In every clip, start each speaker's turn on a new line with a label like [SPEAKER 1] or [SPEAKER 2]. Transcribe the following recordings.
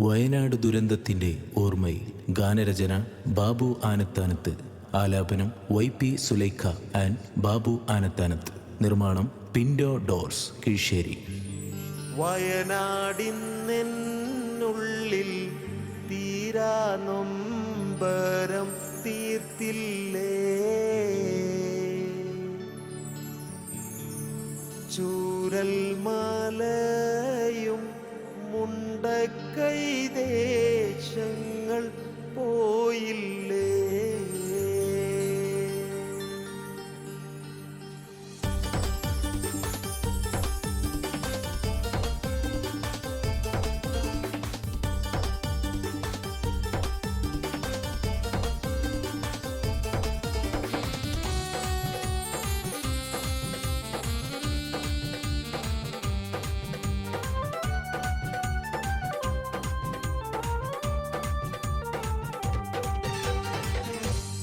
[SPEAKER 1] വയനാട് ദുരന്തത്തിന്റെ ഓർമ്മയിൽ ഗാനരചന ബാബു ആനത്താനത്ത്. ആലാപനം Y P Sulaikha and Babu Anathanath. നിർമ്മാണം പിൻഡോ ഡോർസ് കീഴ്ശേരി.
[SPEAKER 2] വയനാടിന്നുള്ളിൽ തീരാ നൊമ്പരം തീർത്തില്ലേ? ചൂരൽ മലയും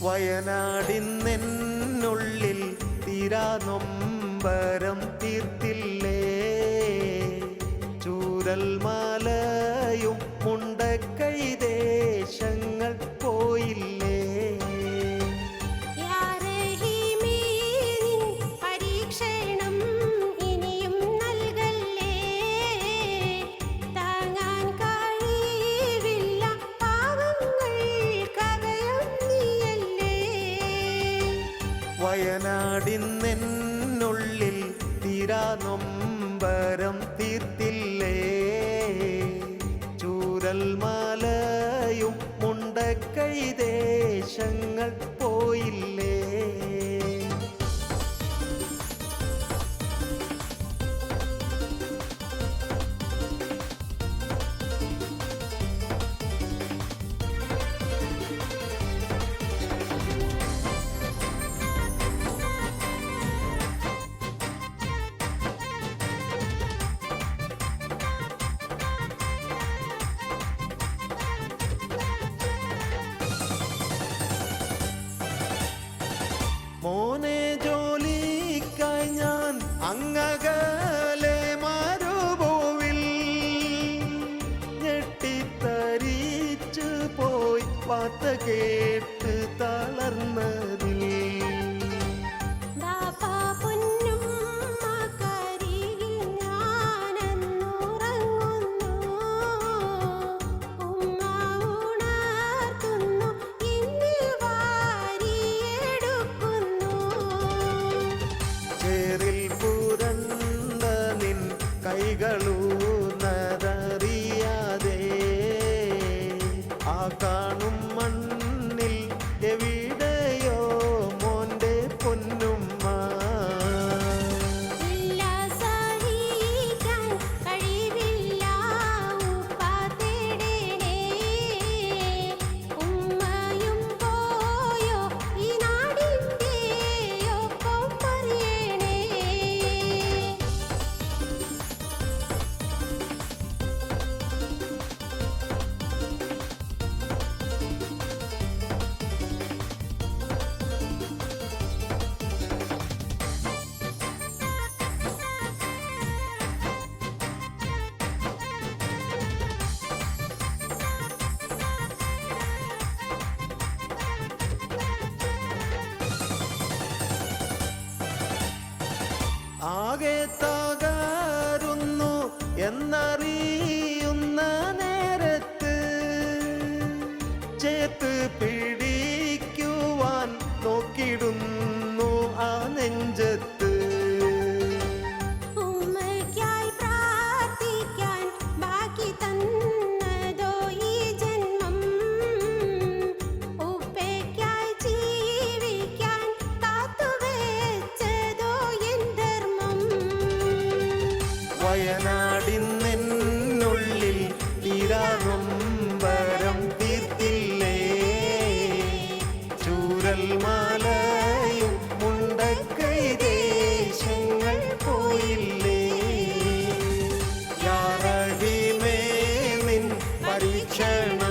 [SPEAKER 2] വയനാടിന്നുള്ളിൽ തീരാ നൊമ്പരം തീർത്തില്ലേ? ചൂരൽ മുണ്ട മുണ്ടക്കൈ വയനാടിന്നുള്ളിൽ തീരാ നൊമ്പരം തീർത്തില്ലേ? ചൂരൽ മലയും മുണ്ടക്കൈ ദേശങ്ങൾ പോയില്ലേ? പാത്ത കേട്ട് തളർന്നതിൽ.
[SPEAKER 3] காணும் மண் ಹೋಗೇತ
[SPEAKER 2] വയനാടിന്നുള്ളിൽ തീരാറുംബരം തീർത്തില്ലേ? ചൂരൽ മാലയും മുണ്ടക്കൈ ദേശങ്ങൾ പോയില്ലേ? യാറഹിമേ നിൻ പരീക്ഷണം